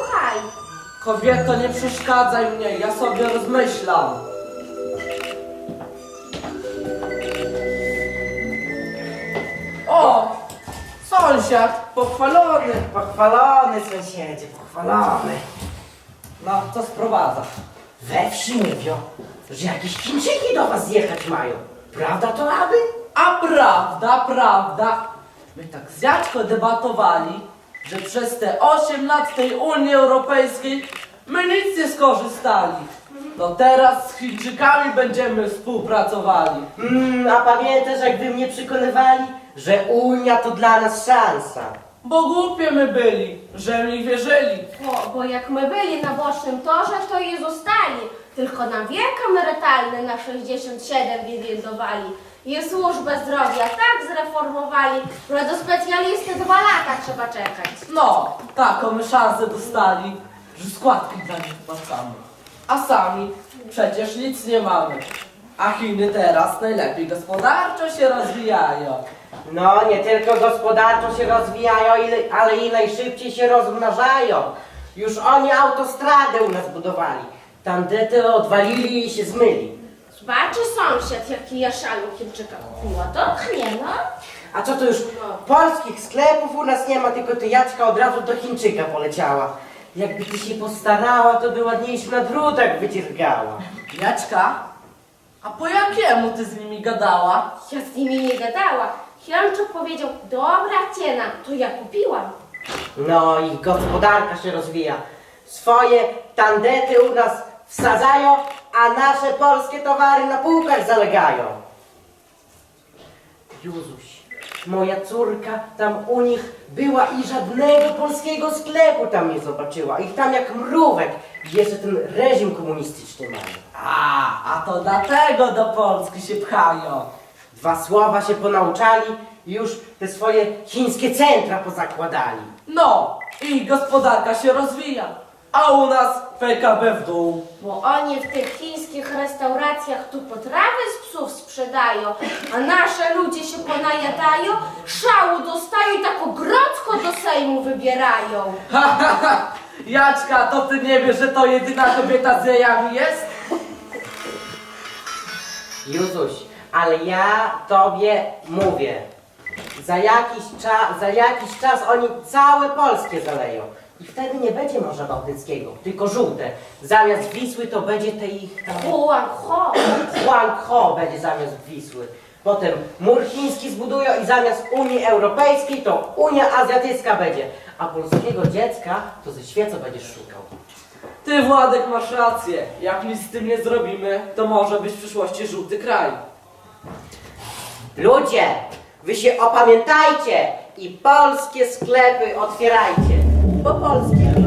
Posłuchaj. Kobieto, nie przeszkadzaj mnie, ja sobie rozmyślam. O! Sąsiad, pochwalony. Pochwalony sąsiedzie, pochwalony. No, co sprowadza? We wsi mówią, że jakieś Chińczyki do was zjechać mają. Prawda to aby? A prawda, prawda. My tak z Jaćko debatowali, że przez te 8 lat tej Unii Europejskiej my nic nie skorzystali. No teraz z Chińczykami będziemy współpracowali. Mm, a pamiętasz jak wy mnie przekonywali, że Unia to dla nas szansa. Bo głupie my byli, że mi wierzyli. Bo, bo jak my byli na bocznym torze, to i zostali. Tylko na wiek emerytalny na 67 wywildowali. I służbę zdrowia tak zreformowali, że do specjalisty dwa lata trzeba czekać. No, taką my szansę dostali, że składki dla nich płacamy. A sami przecież nic nie mamy. A Chiny teraz najlepiej gospodarczo się rozwijają. No, nie tylko gospodarczo się rozwijają, ile- ale i najszybciej się rozmnażają. Już oni autostradę u nas budowali. Tandety odwalili i się zmyli. Zobaczy sąsiad, jaki ja szalu Chińczyka kupiła. Dotknie, no. A co to już polskich sklepów u nas nie ma, tylko ty Jacka od razu do Chińczyka poleciała. Jakby ty się postarała, to by ładniejszy na drutach wydziergała. Jaćka, a po jakiemu ty z nimi gadała? Ja z nimi nie gadała. Chińczyk powiedział, dobra cena, to ja kupiłam. No i gospodarka się rozwija. Swoje tandety u nas wsadzają, a nasze polskie towary na półkach zalegają. Józuś, moja córka tam u nich była i żadnego polskiego sklepu tam nie zobaczyła. Ich tam jak mrówek. Jeszcze ten reżim komunistyczny mają. A, a to dlatego do Polski się pchają. Dwa słowa się ponauczali i już te swoje chińskie centra pozakładali. No, i gospodarka się rozwija. A u nas PKB w dół. Bo oni w tych chińskich restauracjach tu potrawy z psów sprzedają, a nasze ludzie się ponajadają, szału dostają i tak ogrodzko do Sejmu wybierają. Ha, ha, ha. Jaćka, to ty nie wiesz, że to jedyna kobieta z jajami jest? Józuś, ale ja tobie mówię, za jakiś, cza, za jakiś czas oni całe Polskie zaleją. I wtedy nie będzie Morza Bałtyckiego, tylko żółte. Zamiast Wisły to będzie te ich tam... Huangho. Huangho będzie zamiast Wisły. Potem mur chiński zbudują i zamiast Unii Europejskiej to Unia Azjatycka będzie. A polskiego dziecka to ze świecą będziesz szukał. Ty, Władek, masz rację. Jak nic z tym nie zrobimy, to może być w przyszłości żółty kraj. Ludzie, wy się opamiętajcie i polskie sklepy otwierajcie, bo polskie